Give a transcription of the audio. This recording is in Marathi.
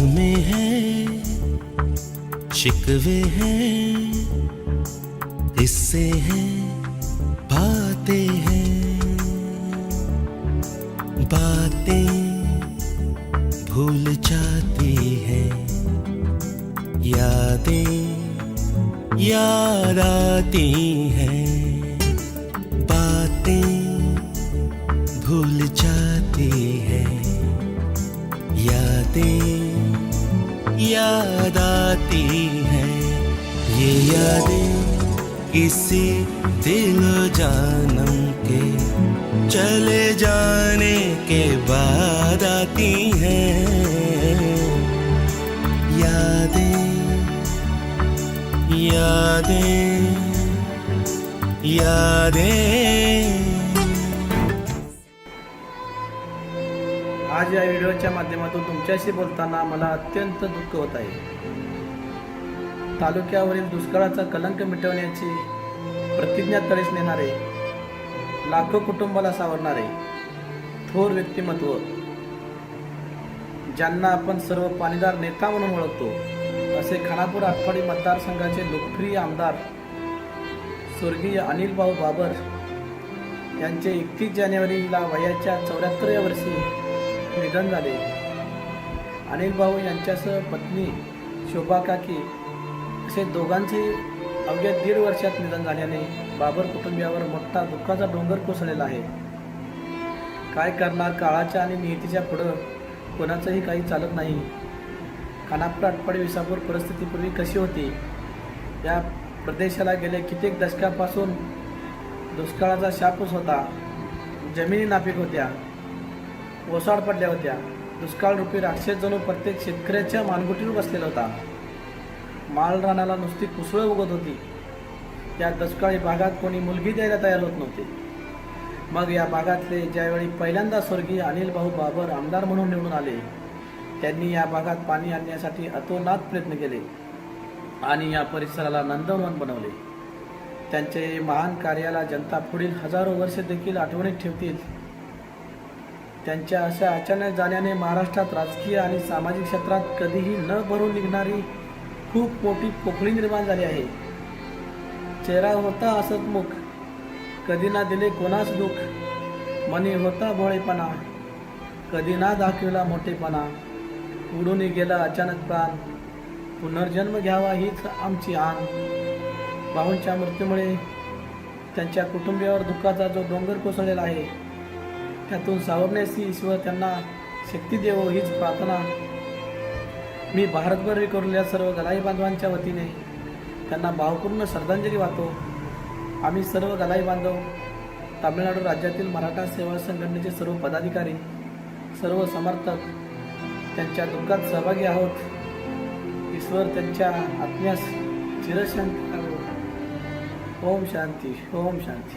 जख्मे है, शिकवे हैं हिस्से हैं, बातें हैं, बातें भूल जाती हैं, यादें याद आती हैं, बातें भूल जाती याद आती हैं। ये यादें किसी दिल जानम के, चले जाने के बाद आती हैं। यादें यादें यादें आज या व्हिडिओच्या माध्यमातून तुमच्याशी बोलताना मला अत्यंत दुःख होत आहे. तालुक्यावरील दुष्काळाचा कलंक मिटवण्याची प्रतिज्ञा तळीस नेणारे लाखो कुटुंबाला सावरणारे थोर व्यक्तिमत्व ज्यांना आपण सर्व पाणीदार नेता म्हणून ओळखतो असे खानापूर आठवाडी मतदारसंघाचे लोकप्रिय आमदार स्वर्गीय अनिल भाऊ बाबर यांचे एकतीस जानेवारीला वयाच्या चौऱ्याहत्तरव्या वर्षी निधन झाले. अनिल भाऊ यांच्यासह पत्नी शोभा काकी असे दोघांचे अवघ्या दीड वर्षात निधन झाल्याने बाबर कुटुंबियावर मोठा दुःखाचा डोंगर कोसळलेला आहे. काय करणार काळाच्या आणि नियतीच्या पुढं कोणाचंही काही चालत नाही. खानापूर आटपाडी विसापूर परिस्थिती पूर्वी कशी होती? या प्रदेशाला गेल्या कित्येक दशकापासून दुष्काळाचा शापूस होता. जमिनी नापीक होत्या. ओसाड पडल्या होत्या. दुष्काळ रूपी राक्षस जणू प्रत्येक शेतकऱ्याच्या मानगुटीवर बसलेला होता. माळरानाला नुसती कुसळ उगत होती. या दुष्काळी भागात कोणी मुलगी द्यायला तयार होत नव्हते. मग या भागातले ज्यावेळी पहिल्यांदा स्वर्गीय अनिल भाऊ बाबर आमदार म्हणून निवडून आले त्यांनी या भागात पाणी आणण्यासाठी अतोनात प्रयत्न केले आणि या परिसराला नंदनवन बनवले. त्यांचे महान कार्याला जनता पुढील हजारो वर्ष देखील आठवणीत ठेवतील. त्यांच्या अशा अचानक जाण्याने महाराष्ट्रात राजकीय आणि सामाजिक क्षेत्रात कधीही न भरून निघणारी खूप मोठी पोकळी निर्माण झाली आहे. चेहरा होता असतमुख कधी ना दिले कोणास दुःख. मनी होता भोळेपणा. कधी ना दाखविला मोठेपणा. उडून गेला अचानक प्राण. पुनर्जन्म घ्यावा हीच आमची आण. भाऊंच्या मृत्यूमुळे त्यांच्या कुटुंबियावर दुःखाचा जो डोंगर कोसळलेला आहे त्यातून सावरण्याची ईश्वर त्यांना शक्ती देवो हीच प्रार्थना. मी भारतभर विखुरलेल्या सर्व गलाई बांधवांच्या वतीने त्यांना भावपूर्ण श्रद्धांजली वाहतो. आम्ही सर्व गलाई बांधव तामिळनाडू राज्यातील मराठा सेवा संघटनेचे सर्व पदाधिकारी सर्व समर्थक त्यांच्या दुःखात सहभागी आहोत. ईश्वर त्यांच्या आत्म्यास चिरशांती ओम शांती ओम शांती.